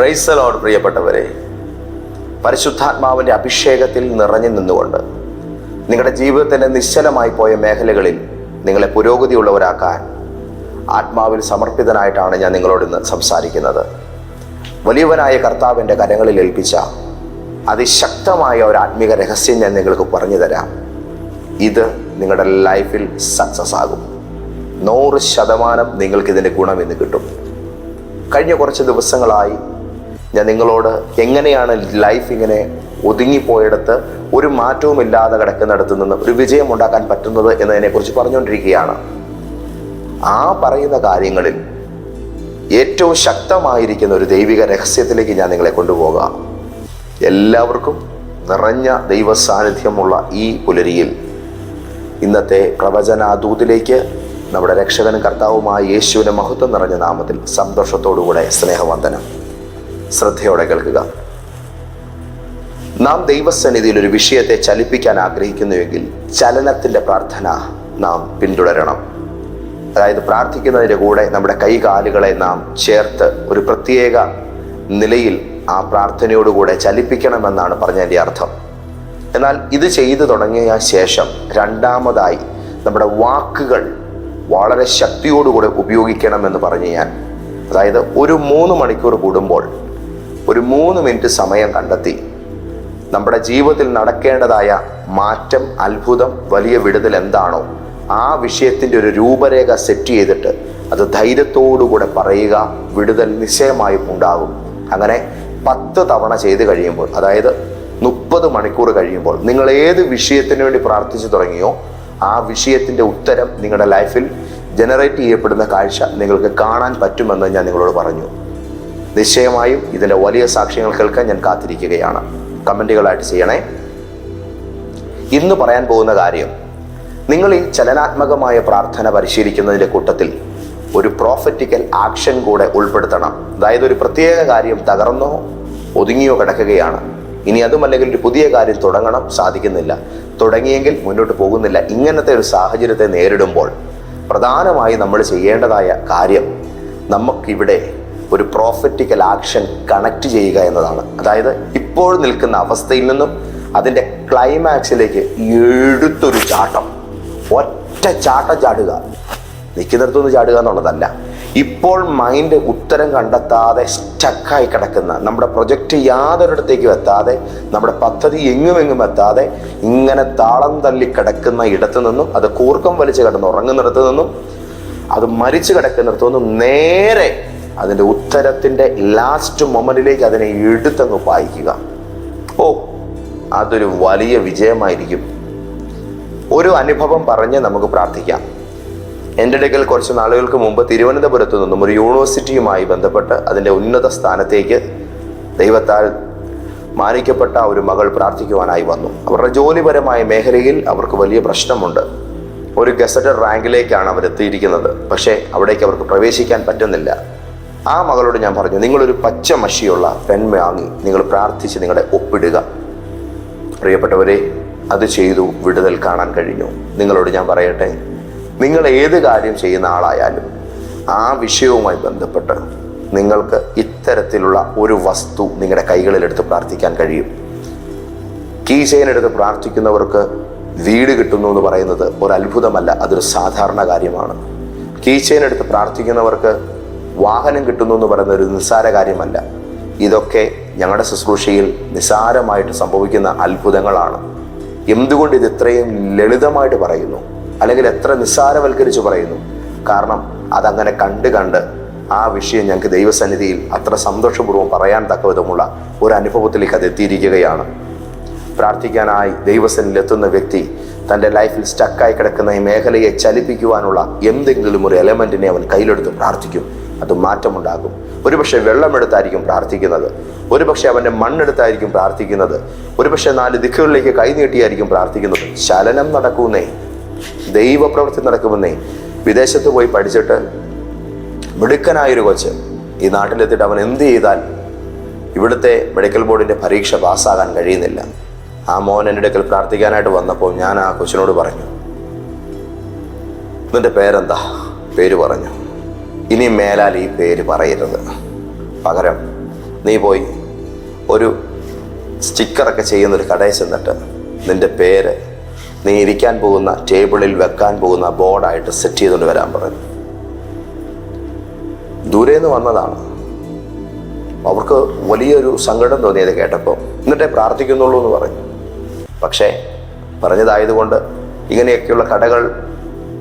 പ്രൈസലോട് പ്രിയപ്പെട്ടവരെ. പരിശുദ്ധാത്മാവിന്റെ അഭിഷേകത്തിൽ നിറഞ്ഞു നിന്നുകൊണ്ട് നിങ്ങളുടെ ജീവിതത്തിന്റെ നിശ്ചലമായി പോയ മേഖലകളിൽ നിങ്ങളെ പുരോഗതിയുള്ളവരാക്കാൻ ആത്മാവിൽ സമർപ്പിതനായിട്ടാണ് ഞാൻ നിങ്ങളോട് ഇന്ന് സംസാരിക്കുന്നത്. വലിയവനായ കർത്താവിന്റെ കരങ്ങളിൽ ഏൽപ്പിച്ച അതിശക്തമായ ഒരു ആത്മീക രഹസ്യം ഞാൻ നിങ്ങൾക്ക് പറഞ്ഞു തരാം. ഇത് നിങ്ങളുടെ ലൈഫിൽ സക്സസ് ആകും. നൂറ് ശതമാനം നിങ്ങൾക്കിതിന്റെ ഗുണം ഇന്ന് കിട്ടും. കഴിഞ്ഞ കുറച്ച് ദിവസങ്ങളായി ഞാൻ നിങ്ങളോട് എങ്ങനെയാണ് ലൈഫ് ഇങ്ങനെ ഒതുങ്ങിപ്പോയിടത്ത് ഒരു മാറ്റവും ഇല്ലാതെ കിടക്കുന്നിടത്ത് നിന്ന് ഒരു വിജയം ഉണ്ടാക്കാൻ പറ്റുന്നത് എന്നതിനെക്കുറിച്ച് പറഞ്ഞുകൊണ്ടിരിക്കുകയാണ്. ആ പറയുന്ന കാര്യങ്ങളിൽ ഏറ്റവും ശക്തമായിരിക്കുന്ന ഒരു ദൈവിക രഹസ്യത്തിലേക്ക് ഞാൻ നിങ്ങളെ കൊണ്ടുപോകാം. എല്ലാവർക്കും നിറഞ്ഞ ദൈവ സാന്നിധ്യമുള്ള ഈ പുലരിയിൽ ഇന്നത്തെ പ്രവചനാദൂതിലേക്ക് നമ്മുടെ രക്ഷകനും കർത്താവുമായ യേശുവിന്റെ മഹത്വം നിറഞ്ഞ നാമത്തിൽ സന്തോഷത്തോടുകൂടെ സ്നേഹവന്ദനം. ശ്രദ്ധയോടെ കേൾക്കുക. നാം ദൈവസന്നിധിയിൽ ഒരു വിഷയത്തെ ചലിപ്പിക്കാൻ ആഗ്രഹിക്കുന്നുവെങ്കിൽ ചലനത്തിന്റെ പ്രാർത്ഥന നാം പിന്തുടരണം. അതായത് പ്രാർത്ഥിക്കുന്നതിന്റെ കൂടെ നമ്മുടെ കൈകാലുകളെ നാം ചേർത്ത് ഒരു പ്രത്യേക നിലയിൽ ആ പ്രാർത്ഥനയോടുകൂടെ ചലിപ്പിക്കണമെന്നാണ് പറഞ്ഞതിന്റെ അർത്ഥം. എന്നാൽ ഇത് ചെയ്തു തുടങ്ങിയ ശേഷം രണ്ടാമതായി നമ്മുടെ വാക്കുകൾ വളരെ ശക്തിയോടുകൂടെ ഉപയോഗിക്കണമെന്ന് പറഞ്ഞു ഞാൻ അതായത് ഒരു മൂന്ന് മണിക്കൂർ കൂടുമ്പോൾ ഒരു മൂന്ന് മിനിറ്റ് സമയം കണ്ടെത്തി. നമ്മുടെ ജീവിതത്തിൽ നടക്കേണ്ടതായ മാറ്റം അത്ഭുതം വലിയ വിടുതൽ എന്താണോ ആ വിഷയത്തിന്റെ ഒരു രൂപരേഖ സെറ്റ് ചെയ്തിട്ട് അത് ധൈര്യത്തോടുകൂടെ പറയുക വിടുതൽ നിശ്ചയമായും ഉണ്ടാകും. അങ്ങനെ പത്ത് തവണ ചെയ്ത് കഴിയുമ്പോൾ അതായത് മുപ്പത് മണിക്കൂർ കഴിയുമ്പോൾ നിങ്ങൾ ഏത് വിഷയത്തിന് വേണ്ടി പ്രാർത്ഥിച്ചു തുടങ്ങിയോ ആ വിഷയത്തിന്റെ ഉത്തരം നിങ്ങളുടെ ലൈഫിൽ ജനറേറ്റ് ചെയ്യപ്പെടുന്ന കാഴ്ച നിങ്ങൾക്ക് കാണാൻ പറ്റുമെന്ന് ഞാൻ നിങ്ങളോട് പറഞ്ഞു. നിശ്ചയമായും ഇതിന്റെ വലിയ സാക്ഷ്യങ്ങൾ കേൾക്കാൻ ഞാൻ കാത്തിരിക്കുകയാണ്. കമന്റുകളായിട്ട് ചെയ്യണേ. ഇന്ന് പറയാൻ പോകുന്ന കാര്യം നിങ്ങൾ ഈ ചലനാത്മകമായ പ്രാർത്ഥന പരിശീലിക്കുന്നതിന്റെ കൂട്ടത്തിൽ ഒരു പ്രോഫറ്റിക്കൽ ആക്ഷൻ കൂടെ ഉൾപ്പെടുത്തണം. അതായത് ഒരു പ്രത്യേക കാര്യം തകർന്നോ ഒതുങ്ങിയോ കിടക്കുകയാണ്. ഇനി അതുമല്ലെങ്കിൽ ഒരു പുതിയ കാര്യം തുടങ്ങണം സാധിക്കുന്നില്ല. തുടങ്ങിയെങ്കിൽ മുന്നോട്ട് പോകുന്നില്ല. ഇങ്ങനത്തെ ഒരു സാഹചര്യത്തെ നേരിടുമ്പോൾ പ്രധാനമായി നമ്മൾ ചെയ്യേണ്ടതായ കാര്യം നമുക്കിവിടെ ഒരു പ്രോഫറ്റിക്കൽ ആക്ഷൻ കണക്ട് ചെയ്യുക എന്നതാണ്. അതായത് ഇപ്പോൾ നിൽക്കുന്ന അവസ്ഥയിൽ നിന്നും അതിന്റെ ക്ലൈമാക്സിലേക്ക് എടുത്തൊരു ചാട്ടം. ഒറ്റ ചാട്ടം ചാടുക. നിൽക്കുന്നിടത്തുനിന്ന് ചാടുക എന്നുള്ളതല്ല. ഇപ്പോൾ മൈൻഡ് ഉത്തരം കണ്ടെത്താതെ സ്റ്റക്കായി കിടക്കുന്ന നമ്മുടെ പ്രൊജക്റ്റ് യാതൊരിടത്തേക്കും എത്താതെ നമ്മുടെ പദ്ധതി എങ്ങുമെങ്ങും എത്താതെ ഇങ്ങനെ താളം തള്ളി കിടക്കുന്ന ഇടത്തു നിന്നും അത് കൂർക്കം വലിച്ച് കിടന്ന് ഉറങ്ങുന്നിടത്തു നിന്നും അത് മരിച്ചു കിടക്കുന്നിടത്തു നിന്നും നേരെ അതിന്റെ ഉത്തരത്തിന്റെ ലാസ്റ്റ് മൊമെന്റിലേക്ക് അതിനെ എടുത്തങ്ങ് വായിക്കുക. ഓ അതൊരു വലിയ വിജയമായിരിക്കും. ഒരു അനുഭവം പറഞ്ഞ് നമുക്ക് പ്രാർത്ഥിക്കാം. എന്റെ ഇടയ്ക്കൽ കുറച്ച് നാളുകൾക്ക് മുമ്പ് തിരുവനന്തപുരത്തു നിന്നും ഒരു യൂണിവേഴ്സിറ്റിയുമായി ബന്ധപ്പെട്ട് അതിന്റെ ഉന്നത സ്ഥാനത്തേക്ക് ദൈവത്താൽ മാനിക്കപ്പെട്ട ഒരു മകൾ പ്രാർത്ഥിക്കുവാനായി വന്നു. അവരുടെ ജോലിപരമായ മേഖലയിൽ അവർക്ക് വലിയ പ്രശ്നമുണ്ട്. ഒരു ഗസറ്റഡ് റാങ്കിലേക്കാണ് അവർ എത്തിയിരിക്കുന്നത് പക്ഷേ അവിടേക്ക് അവർക്ക് പ്രവേശിക്കാൻ പറ്റുന്നില്ല. ആ മകളോട് ഞാൻ പറഞ്ഞു നിങ്ങളൊരു പച്ച മഷിയുള്ള പെൺമ വാങ്ങി നിങ്ങൾ പ്രാർത്ഥിച്ച് നിങ്ങളെ ഒപ്പിടുക. പ്രിയപ്പെട്ടവരെ അത് ചെയ്തു വിടുതൽ കാണാൻ കഴിഞ്ഞു. നിങ്ങളോട് ഞാൻ പറയട്ടെ നിങ്ങൾ ഏത് കാര്യം ചെയ്യുന്ന ആളായാലും ആ വിഷയവുമായി ബന്ധപ്പെട്ട് നിങ്ങൾക്ക് ഇത്തരത്തിലുള്ള ഒരു വസ്തു നിങ്ങളുടെ കൈകളിലെടുത്ത് പ്രാർത്ഥിക്കാൻ കഴിയും. കീശയിനെടുത്ത് പ്രാർത്ഥിക്കുന്നവർക്ക് വീട് കിട്ടുന്നു എന്ന് പറയുന്നത് ഒരു അത്ഭുതമല്ല അതൊരു സാധാരണ കാര്യമാണ്. കീശയിനെടുത്ത് പ്രാർത്ഥിക്കുന്നവർക്ക് വാഹനം കിട്ടുന്നു എന്ന് പറയുന്ന ഒരു നിസ്സാര കാര്യമല്ല. ഇതൊക്കെ ഞങ്ങളുടെ ശുശ്രൂഷയിൽ നിസ്സാരമായിട്ട് സംഭവിക്കുന്ന അത്ഭുതങ്ങളാണ്. എന്തുകൊണ്ട് ഇത് ഇത്രയും ലളിതമായിട്ട് പറയുന്നു? അല്ലെങ്കിൽ എത്ര നിസ്സാരവൽക്കരിച്ച് പറയുന്നു? കാരണം അതങ്ങനെ കണ്ട് കണ്ട് ആ വിഷയം ഞങ്ങൾക്ക് ദൈവസന്നിധിയിൽ അത്ര സന്തോഷപൂർവം പറയാൻ തക്ക വിധമുള്ള ഒരു അനുഭവത്തിലേക്ക് അത് എത്തിയിരിക്കുകയാണ്. പ്രാർത്ഥിക്കാനായി ദൈവസനിൽ എത്തുന്ന വ്യക്തി തന്റെ ലൈഫിൽ സ്റ്റക്കായി കിടക്കുന്ന ഈ മേഖലയെ ചലിപ്പിക്കുവാനുള്ള എന്തെങ്കിലും ഒരു എലമെന്റിനെ അവൻ കയ്യിലെടുത്ത് പ്രാർത്ഥിക്കും. അത് മാറ്റമുണ്ടാകും. ഒരുപക്ഷെ വെള്ളമെടുത്തായിരിക്കും പ്രാർത്ഥിക്കുന്നത്. ഒരുപക്ഷെ അവന്റെ മണ്ണെടുത്തായിരിക്കും പ്രാർത്ഥിക്കുന്നത്. ഒരുപക്ഷെ നാല് ദിക്കുകളിലേക്ക് കൈനീട്ടിയായിരിക്കും പ്രാർത്ഥിക്കുന്നത്. ചലനം നടക്കുന്നേ. ദൈവപ്രവൃത്തി നടക്കുമെന്നേ. വിദേശത്ത് പോയി പഠിച്ചിട്ട് മിടുക്കനായൊരു കൊച്ച് ഈ നാട്ടിലെത്തിയിട്ട് അവൻ എന്ത് ചെയ്താൽ ഇവിടുത്തെ മെഡിക്കൽ ബോർഡിന്റെ പരീക്ഷ പാസ്സാകാൻ കഴിയുന്നില്ല. ആ മോൻ എന്റെ അടുക്കൽ പ്രാർത്ഥിക്കാനായിട്ട് വന്നപ്പോൾ ഞാൻ ആ കൊച്ചിനോട് പറഞ്ഞു. നിന്റെ പേരെന്താ? പേര് പറഞ്ഞു. ഇനി മേലാൽ ഈ പേര് പറയരുത്. പകരം നീ പോയി ഒരു സ്റ്റിക്കറൊക്കെ ചെയ്യുന്നൊരു കടയിൽ ചെന്നിട്ട് നിന്റെ പേര് നീ ഇരിക്കാൻ പോകുന്ന ടേബിളിൽ വെക്കാൻ പോകുന്ന ബോർഡായിട്ട് സെറ്റ് ചെയ്തുകൊണ്ട് വരാൻ പറഞ്ഞു ദൂരെ നിന്ന് വന്നതാണ്. അവർക്ക് വലിയൊരു സങ്കടം തോന്നിയത് കേട്ടപ്പോൾ. എന്നിട്ടേ പ്രാർത്ഥിക്കുന്നുള്ളൂ എന്ന് പറഞ്ഞു പക്ഷേ പറഞ്ഞതായതുകൊണ്ട് ഇങ്ങനെയൊക്കെയുള്ള കടകൾ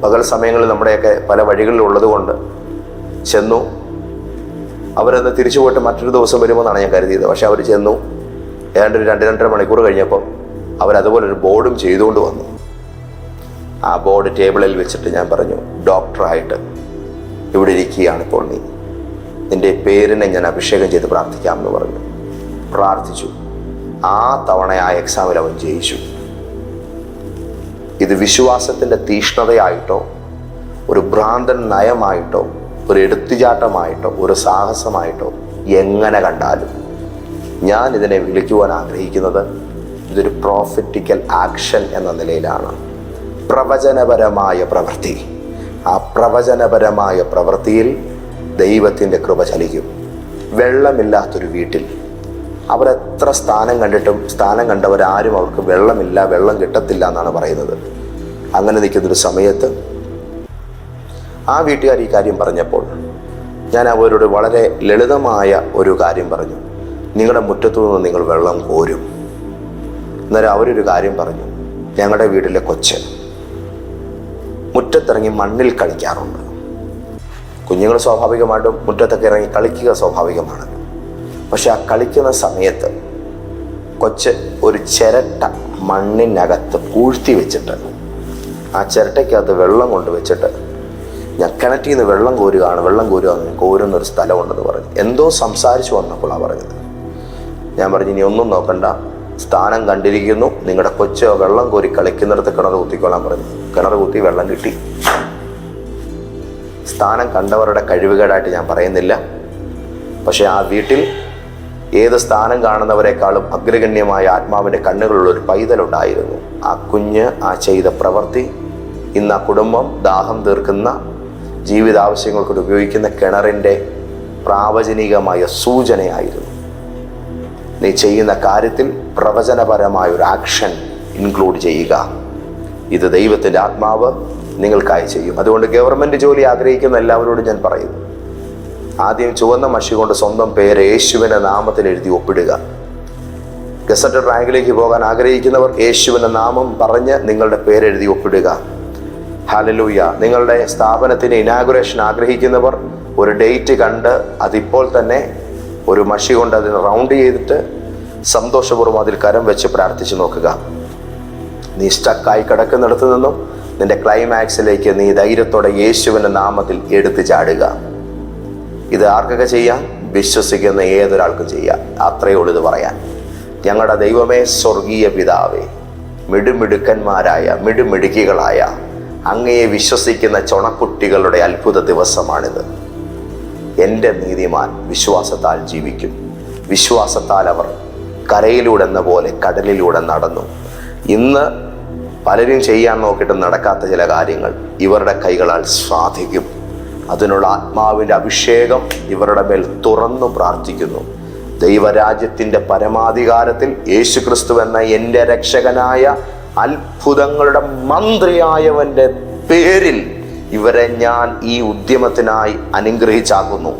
പകൽ സമയങ്ങളിൽ നമ്മുടെയൊക്കെ പല വഴികളിൽ ഉള്ളതുകൊണ്ട് ചെന്നു. അവരന്ന് തിരിച്ചു പോയിട്ട് മറ്റൊരു ദിവസം വരുമെന്നാണ് ഞാൻ കരുതിയത്. പക്ഷെ അവർ ചെന്നു. ഏതാണ്ട് ഒരു രണ്ട് രണ്ടര മണിക്കൂർ കഴിഞ്ഞപ്പോൾ അവരതുപോലെ ഒരു ബോർഡും ചെയ്തുകൊണ്ട് വന്നു. ആ ബോർഡ് ടേബിളിൽ വെച്ചിട്ട് ഞാൻ പറഞ്ഞു ഡോക്ടറായിട്ട് ഇവിടെ ഇരിക്കുകയാണ് ഇപ്പോൾ നീ. നിന്റെ പേരിനെ ഞാൻ അഭിഷേകം ചെയ്ത് പ്രാർത്ഥിക്കാമെന്ന് പറഞ്ഞു. പ്രാർത്ഥിച്ചു. ആ തവണ ആ എക്സാമിൽ അവൻ ജയിച്ചു. ഇത് വിശ്വാസത്തിന്റെ തീഷ്ണതയായിട്ടോ ഒരു ഭ്രാന്തൻ നയമായിട്ടോ ഒരു എടുത്തുചാട്ടമായിട്ടോ ഒരു സാഹസമായിട്ടോ എങ്ങനെ കണ്ടാലും ഞാൻ ഇതിനെ വിളിക്കുവാൻ ആഗ്രഹിക്കുന്നത് ഇതൊരു പ്രോഫിറ്റിക്കൽ ആക്ഷൻ എന്ന നിലയിലാണ്. പ്രവചനപരമായ പ്രവൃത്തി. ആ പ്രവചനപരമായ പ്രവൃത്തിയിൽ ദൈവത്തിന്റെ കൃപ ചലിക്കും. വെള്ളമില്ലാത്തൊരു വീട്ടിൽ. അവരെത്ര സ്ഥാനം കണ്ടിട്ടും സ്ഥാനം കണ്ടവരാരും അവർക്ക് വെള്ളമില്ല വെള്ളം കിട്ടത്തില്ല എന്നാണ് പറയുന്നത്. അങ്ങനെ നിൽക്കുന്നൊരു സമയത്ത് ആ വീട്ടുകാർ ഈ കാര്യം പറഞ്ഞപ്പോൾ ഞാൻ അവരോട് വളരെ ലളിതമായ ഒരു കാര്യം പറഞ്ഞു. നിങ്ങളുടെ മുറ്റത്തു നിന്ന് നിങ്ങൾ വെള്ളം കോരും. അന്നേരം അവരൊരു കാര്യം പറഞ്ഞു. ഞങ്ങളുടെ വീട്ടിലെ കൊച്ച് മുറ്റത്തിറങ്ങി മണ്ണിൽ കളിക്കാറുണ്ട്. കുഞ്ഞുങ്ങൾ സ്വാഭാവികമായിട്ടും മുറ്റത്തൊക്കെ ഇറങ്ങി കളിക്കുക സ്വാഭാവികമാണ്. പക്ഷെ ആ കളിക്കുന്ന സമയത്ത് കൊച്ച് ഒരു ചിരട്ട മണ്ണിനകത്ത് പൂഴ്ത്തി വെച്ചിട്ട് ആ ചിരട്ടയ്ക്കകത്ത് വെള്ളം കൊണ്ട് വെച്ചിട്ട് ഞാൻ കിണറ്റിൽ നിന്ന് വെള്ളം കോരുകയാണ് വെള്ളം കോരുകയാണ് കോരുന്ന ഒരു സ്ഥലമുണ്ടെന്ന് പറഞ്ഞു. എന്തോ സംസാരിച്ചു വന്നപ്പോഴാണ് പറഞ്ഞത്. ഞാൻ പറഞ്ഞു ഇനി ഒന്നും നോക്കണ്ട. സ്ഥാനം കണ്ടിരിക്കുന്നു. നിങ്ങളുടെ കൊച്ച് വെള്ളം കോരി കളിക്കുന്നിടത്ത് കിണർ കുത്തിക്കൊള്ളാൻ പറഞ്ഞു. കിണർ കുത്തി വെള്ളം കിട്ടി. സ്ഥാനം കണ്ടവരുടെ കഴിവുകേടായിട്ട് ഞാൻ പറയുന്നില്ല. പക്ഷെ ആ വീട്ടിൽ ഏത് സ്ഥാനം കാണുന്നവരെക്കാളും അഗ്രഗണ്യമായ ആത്മാവിന്റെ കണ്ണുകളുള്ള ഒരു പൈതലുണ്ടായിരുന്നു ആ കുഞ്ഞ് ആ ചെയ്ത പ്രവൃത്തി ഇന്ന് ആ കുടുംബം ദാഹം തീർക്കുന്ന ജീവിതാവശ്യങ്ങൾക്ക് ഉപയോഗിക്കുന്ന കിണറിന്റെ പ്രാവചനികമായ സൂചനയായിരുന്നു. നീ ചെയ്യുന്ന കാര്യത്തിൽ പ്രവചനപരമായ ഒരു ആക്ഷൻ ഇൻക്ലൂഡ് ചെയ്യുക. ഇത് ദൈവത്തിന്റെ ആത്മാവ് നിങ്ങൾക്കായി ചെയ്യും. അതുകൊണ്ട് ഗവൺമെന്റ് ജോലി ആഗ്രഹിക്കുന്ന എല്ലാവരോടും ഞാൻ പറയുന്നു. ആദ്യം ചുവന്ന മഷി കൊണ്ട് സ്വന്തം പേര് യേശുവിന്റെ നാമത്തിൽ എഴുതി ഒപ്പിടുക. ഗസറ്റഡ് റാങ്കിലേക്ക് പോകാൻ ആഗ്രഹിക്കുന്നവർ യേശുവിന്റെ നാമം പറഞ്ഞ് നിങ്ങളുടെ പേരെഴുതി ഒപ്പിടുക. ഹാലലൂയ. നിങ്ങളുടെ സ്ഥാപനത്തിന് ഇനാഗുറേഷൻ ആഗ്രഹിക്കുന്നവർ ഒരു ഡേറ്റ് കണ്ട് അതിപ്പോൾ തന്നെ ഒരു മഷി കൊണ്ട് അതിന് റൗണ്ട് ചെയ്തിട്ട് സന്തോഷപൂർവം അതിൽ കരം വെച്ച് പ്രാർത്ഥിച്ചു നോക്കുക. നീ സ്റ്റക്കായി കിടക്കുന്നിടത്ത് നിന്നും നിന്റെ ക്ലൈമാക്സിലേക്ക് നീ ധൈര്യത്തോടെ യേശുവിന്റെ നാമത്തിൽ എടുത്തു ചാടുക. ഇത് ആർക്കൊക്കെ ചെയ്യാം? വിശ്വസിക്കുന്ന ഏതൊരാൾക്കും ചെയ്യാം. അത്രയേ ഉള്ളൂ ഇത് പറയാൻ. ഞങ്ങളുടെ ദൈവമേ സ്വർഗീയ പിതാവേ മിടുമിടുക്കന്മാരായ മിടുമിടുക്കികളായ അങ്ങയെ വിശ്വസിക്കുന്ന ചൊണക്കുട്ടികളുടെ അത്ഭുത ദിവസമാണിത്. എന്റെ നീതിമാൻ വിശ്വാസത്താൽ ജീവിക്കും. വിശ്വാസത്താൽ അവർ കരയിലൂടെ എന്ന പോലെ കടലിലൂടെ നടന്നു. ഇന്ന് പലരും ചെയ്യാൻ നോക്കിയിട്ട് നടക്കാത്ത ചില കാര്യങ്ങൾ ഇവരുടെ കൈകളാൽ സാധിക്കും അതിനുള്ള ആത്മാവിന്റെ അഭിഷേകം ഇവരുടെ മേൽ തുറന്നു പ്രാർത്ഥിക്കുന്നു. ദൈവരാജ്യത്തിന്റെ പരമാധികാരത്തിൽ യേശുക്രിസ്തു എന്ന എന്റെ രക്ഷകനായ അത്ഭുതങ്ങളുടെ മന്ത്രിയായവന്റെ പേരിൽ ഇവരെ ഞാൻ ഈ ഉദ്യമത്തിനായി അനുഗ്രഹിച്ചാക്കുന്നു.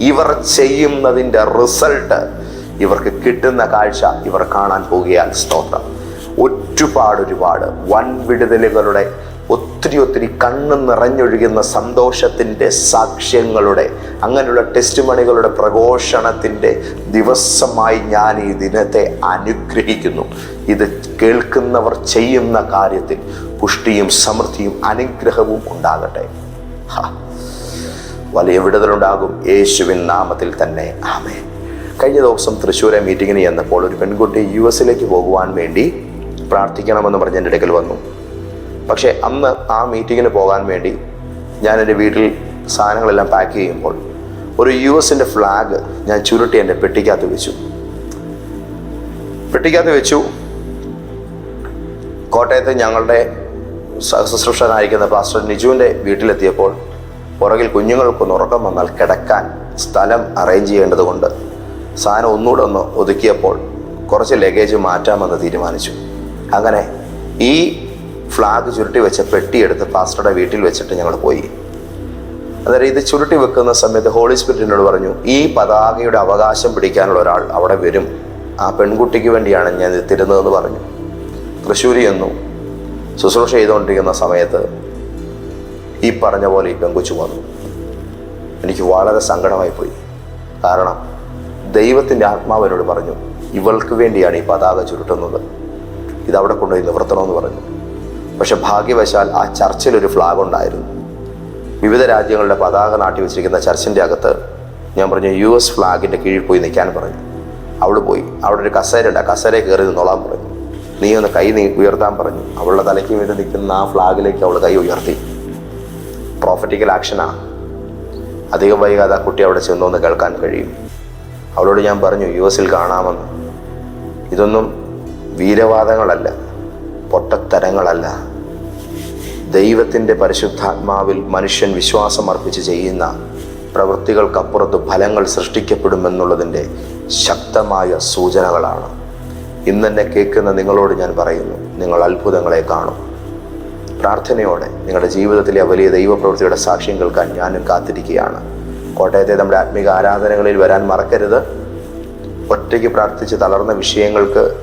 ഇവർ ചെയ്യുന്നതിന്റെ റിസൾട്ട് ഇവർക്ക് കിട്ടുന്ന കാഴ്ച ഇവർ കാണാൻ പോകുകയാൽ സ്തോത്രം. ഒരുപാട് ഒരുപാട് വൻ വിടുതലുകളുടെ ഒത്തിരി ഒത്തിരി കണ്ണ് നിറഞ്ഞൊഴുകുന്ന സന്തോഷത്തിന്റെ സാക്ഷ്യങ്ങളുടെ അങ്ങനെയുള്ള ടെസ്റ്റ് മണികളുടെ പ്രഘോഷണത്തിന്റെ ദിവസമായി ഞാൻ ഈ ദിനത്തെ അനുഗ്രഹിക്കുന്നു. ഇത് കേൾക്കുന്നവർ ചെയ്യുന്ന കാര്യത്തിൽ പുഷ്ടിയും സമൃദ്ധിയും അനുഗ്രഹവും ഉണ്ടാകട്ടെ. വലിയ വിടുതലുണ്ടാകും യേശുവിൻ നാമത്തിൽ തന്നെ. ആമേ കഴിഞ്ഞ ദിവസം തൃശ്ശൂരെ മീറ്റിങ്ങിന് ചെന്നപ്പോൾ ഒരു പെൺകുട്ടി യു എസിലേക്ക് പോകുവാൻ വേണ്ടി പ്രാർത്ഥിക്കണമെന്ന് പറഞ്ഞ് എന്റെ ഇടയ്ക്കൽ വന്നു. പക്ഷേ അന്ന് ആ മീറ്റിങ്ങിന് പോകാൻ വേണ്ടി ഞാൻ എന്റെ വീട്ടിൽ സാധനങ്ങളെല്ലാം പാക്ക് ചെയ്യുമ്പോൾ ഒരു യു എസിന്റെ ഫ്ലാഗ് ഞാൻ ചുരുട്ടി എന്റെ പെട്ടിക്കകത്ത് വെച്ചു. പെട്ടിക്കകത്ത് വെച്ചു. കോട്ടയത്ത് ഞങ്ങളുടെ സഹശുശ്രൂഷനായിരിക്കുന്ന പാസ്റ്റർ നിജുവിന്റെ വീട്ടിലെത്തിയപ്പോൾ പുറകിൽ കുഞ്ഞുങ്ങൾക്കൊന്ന് ഉറക്കം വന്നാൽ കിടക്കാൻ സ്ഥലം അറേഞ്ച് ചെയ്യേണ്ടതുകൊണ്ട് സാധനം ഒന്നുകൂടെ ഒന്ന് ഒതുക്കിയപ്പോൾ കുറച്ച് ലഗേജ് മാറ്റാമെന്ന് തീരുമാനിച്ചു. അങ്ങനെ ഈ ഫ്ലാഗ് ചുരുട്ടി വെച്ച പെട്ടിയെടുത്ത് പാസ്റ്ററുടെ വീട്ടിൽ വെച്ചിട്ട് ഞങ്ങൾ പോയി. അതായത് ഇത് ചുരുട്ടി വെക്കുന്ന സമയത്ത് ഹോളി സ്പിരിറ്റ് എന്നോട് പറഞ്ഞു ഈ പതാകയുടെ അവകാശം പിടിക്കാനുള്ള ഒരാൾ അവിടെ വരും. ആ പെൺകുട്ടിക്ക് വേണ്ടിയാണ് ഞാൻ ഇത് തരുന്നതെന്ന് പറഞ്ഞു. തൃശ്ശൂരി എന്നു ശുശ്രൂഷ ചെയ്തുകൊണ്ടിരിക്കുന്ന സമയത്ത് ഈ പറഞ്ഞ പോലെ ഈ പെങ്കുച്ചു വന്നു. എനിക്ക് വളരെ സങ്കടമായി പോയി കാരണം ദൈവത്തിന്റെ ആത്മാവിനോട് പറഞ്ഞു ഇവൾക്ക് വേണ്ടിയാണ് ഈ പതാക ചുരുട്ടുന്നത്. ഇതവിടെ കൊണ്ടുപോയി നിവർത്തണമെന്ന് പറഞ്ഞു. പക്ഷെ ഭാഗ്യവശാൽ ആ ചർച്ചിൽ ഒരു ഫ്ലാഗ് ഉണ്ടായിരുന്നു. വിവിധ രാജ്യങ്ങളുടെ പതാക നാട്ടി വെച്ചിരിക്കുന്ന ചർച്ചിന്റെ അകത്ത് ഞാൻ പറഞ്ഞു യു എസ് ഫ്ലാഗിന്റെ കീഴിൽ പോയി നിൽക്കാൻ പറഞ്ഞു. അവൾ പോയി. അവിടെ ഒരു കസേരയുണ്ട്. ആ കസേര കയറി നിന്നോളാൻ പറഞ്ഞു. നീ ഒന്ന് കൈ നീ ഉയർത്താൻ പറഞ്ഞു. അവളുടെ തലയ്ക്ക് മീതെ നിൽക്കുന്ന ആ ഫ്ലാഗിലേക്ക് അവൾ കൈ ഉയർത്തി. പ്രോഫറ്റിക്കൽ ആക്ഷനാണ് അധികം വൈകാതെ ആ കുട്ടി അവിടെ ചെന്നൊന്ന് കേൾക്കാൻ കഴിയും. അവളോട് ഞാൻ പറഞ്ഞു യു എസിൽ കാണാമെന്ന്. ഇതൊന്നും വീരവാദങ്ങളല്ല പൊട്ടത്തരങ്ങളല്ല. ദൈവത്തിന്റെ പരിശുദ്ധാത്മാവിൽ മനുഷ്യൻ വിശ്വാസം അർപ്പിച്ച് ചെയ്യുന്ന പ്രവൃത്തികൾക്കപ്പുറത്ത് ഫലങ്ങൾ സൃഷ്ടിക്കപ്പെടുമെന്നുള്ളതിന്റെ ശക്തമായ സൂചനകളാണ്. ഇന്നെന്നെ കേൾക്കുന്ന നിങ്ങളോട് ഞാൻ പറയുന്നു നിങ്ങൾ അത്ഭുതങ്ങളെ കാണും. പ്രാർത്ഥനയോടെ നിങ്ങളുടെ ജീവിതത്തിലെ വലിയ ദൈവപ്രവൃത്തിയുടെ സാക്ഷ്യം കേൾക്കാൻ ഞാനും കാത്തിരിക്കുകയാണ്. കോട്ടയത്തെ നമ്മുടെ ആത്മീക ആരാധനകളിൽ വരാൻ മറക്കരുത്. ഒറ്റയ്ക്ക് പ്രാർത്ഥിച്ച് തളർന്ന വിഷയങ്ങൾക്ക്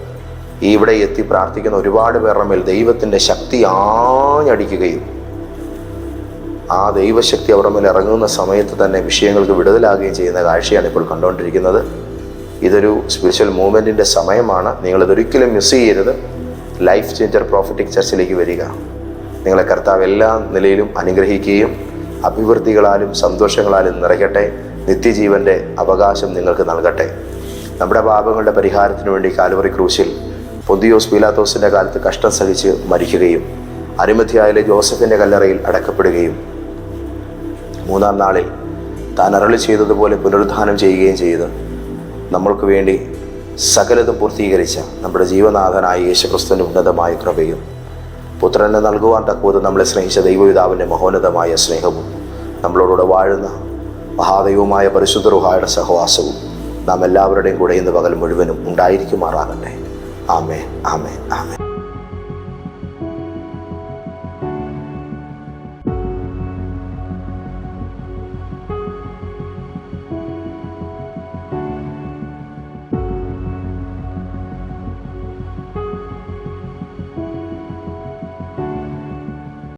ഇവിടെ എത്തി പ്രാർത്ഥിക്കുന്ന ഒരുപാട് പേരുടെ മേൽ ദൈവത്തിന്റെ ശക്തി ആഞ്ഞടിക്കുകയും ആ ദൈവശക്തി അവരുടെ മേൽ ഇറങ്ങുന്ന സമയത്ത് തന്നെ വിഷയങ്ങൾക്ക് വിടുതലാകുകയും ചെയ്യുന്ന കാഴ്ചയാണ് ഇപ്പോൾ കണ്ടുകൊണ്ടിരിക്കുന്നത്. ഇതൊരു സ്പിരിച്വൽ മൂവ്മെന്റിന്റെ സമയമാണ്. നിങ്ങളിതൊരിക്കലും മിസ് ചെയ്യരുത്. ലൈഫ് ചേഞ്ചർ പ്രോഫിറ്റിക് ചർച്ചിലേക്ക് വരിക. നിങ്ങളെ കർത്താവ് എല്ലാ നിലയിലും അനുഗ്രഹിക്കുകയും അഭിവൃദ്ധികളാലും സന്തോഷങ്ങളാലും നിറയ്ക്കട്ടെ നിത്യജീവന്റെ അവകാശം നിങ്ങൾക്ക് നൽകട്ടെ. നമ്മുടെ പാപങ്ങളുടെ പരിഹാരത്തിന് വേണ്ടി കാലുവറി ക്രൂശിൽ പൊന്തിയോസ് പീലാത്തോസിന്റെ കാലത്ത് കഷ്ടം സഹിച്ച് മരിക്കുകയും അരിമധ്യായിലെ ജോസഫിന്റെ കല്ലറയിൽ അടക്കപ്പെടുകയും മൂന്നാം നാളിൽ താൻ അരളി ചെയ്തതുപോലെ പുനരുദ്ധാനം ചെയ്യുകയും ചെയ്ത് നമ്മൾക്ക് വേണ്ടി സകലതും പൂർത്തീകരിച്ച നമ്മുടെ ജീവനാഥനായ യേശുക്രിസ്തുവിന്റെ ഉന്നതമായ കൃപയും പുത്രനെ നൽകുവാൻ തക്കോത് നമ്മളെ സ്നേഹിച്ച ദൈവപിതാവിന്റെ മഹോന്നതമായ സ്നേഹവും നമ്മളോടുകൂടെ വാഴുന്ന മഹാദൈവമായ പരിശുദ്ധ സഹവാസവും നാം എല്ലാവരുടെയും കൂടെ ഇന്ന് പകൽ മുഴുവനും ഉണ്ടായിരിക്കുമാറാകട്ടെ. ആമേ ആമേ ആമേ